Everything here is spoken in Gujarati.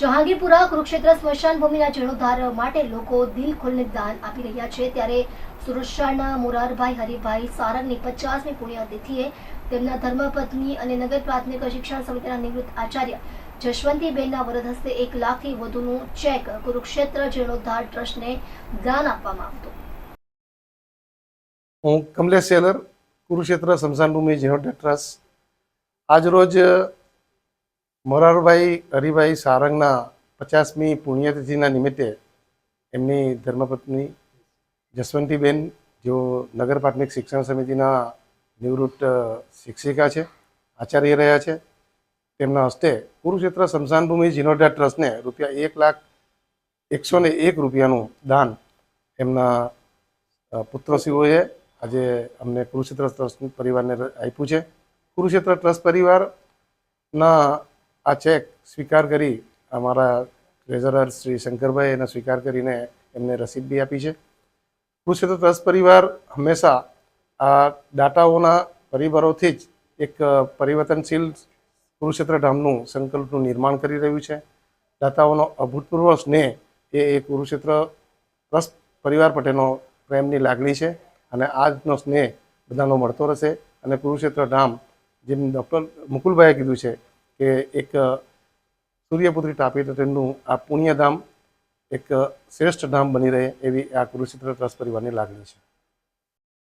જહાંગીરપુરા કુરુક્ષેત્ર સ્મશાન ભૂમિના જીર્ણોદ્ધાર માટે લોકો દિલ ખોલીને દાન આપી રહ્યા છે. ત્યારે સુરક્ષાના મોરારભાઈ હરિભાઈ સારંગની પચાસમી પુણ્યતિથિએ તેમના ધર્મપત્ની અને નગર પ્રાથમિક શિક્ષણ સમિતિના નિવૃત્ત આચાર્ય જશવંતીબેનના વરદ હસ્તે એક લાખથી વધુનું ચેક કુરુક્ષેત્ર જીર્ણોદ્ધાર ટ્રસ્ટને દાન આપવામાં આવતું. હું કમલેશ સેલર, કુરુક્ષેત્ર સ્મશાનભૂમિ જીર્ણોદ્ધાર ટ્રસ્ટ. આજરોજ મોરારભાઈ હરિભાઈ સારંગના પચાસમી પુણ્યતિથિના નિમિત્તે એમની ધર્મપત્ની જસવંતીબેન, જેઓ નગર પ્રાથમિક શિક્ષણ સમિતિના નિવૃત્ત શિક્ષિકા છે, આચાર્ય રહ્યા છે, તેમના હસ્તે કુરુક્ષેત્ર સ્મશાનભૂમિ જીર્ણોદ્ધાર ટ્રસ્ટને રૂપિયા એક લાખ એકસો ને એક રૂપિયાનું દાન એમના પુત્રશ્રીઓએ આજે અમને કુરુક્ષેત્ર ટ્રસ્ટ પરિવારને આપ્યું છે. કુરુક્ષેત્ર ટ્રસ્ટ પરિવારના આ ચેક સ્વીકાર કરી અમારા ટ્રેઝરર શ્રી શંકરભાઈ એને સ્વીકાર કરીને એમને રસીદ બી આપી છે. કુરુક્ષેત્ર ટ્રસ્ટ પરિવાર હંમેશા આ દાતાઓના પરિવારોથી જ એક પરિવર્તનશીલ કુરુક્ષેત્ર ધામનું સંકલ્પનું નિર્માણ કરી રહ્યું છે. દાતાઓનો અભૂતપૂર્વ સ્નેહ એ એ કુરુક્ષેત્ર ટ્રસ્ટ પરિવાર પટેલનો પ્રેમની લાગણી છે અને આજનો સ્નેહ બધાનો મળતો રહેશે. અને કુરુક્ષેત્ર ધામ જેમ ડૉક્ટર મુકુલભાઈએ કીધું છે કે એક સૂર્યપુત્રી ટાપી તેમનું આ પુણ્યધામ એક શ્રેષ્ઠ ધામ બની રહે એવી આ કુરુક્ષેત્ર ટ્રસ્ટ પરિવારની લાગણી છે.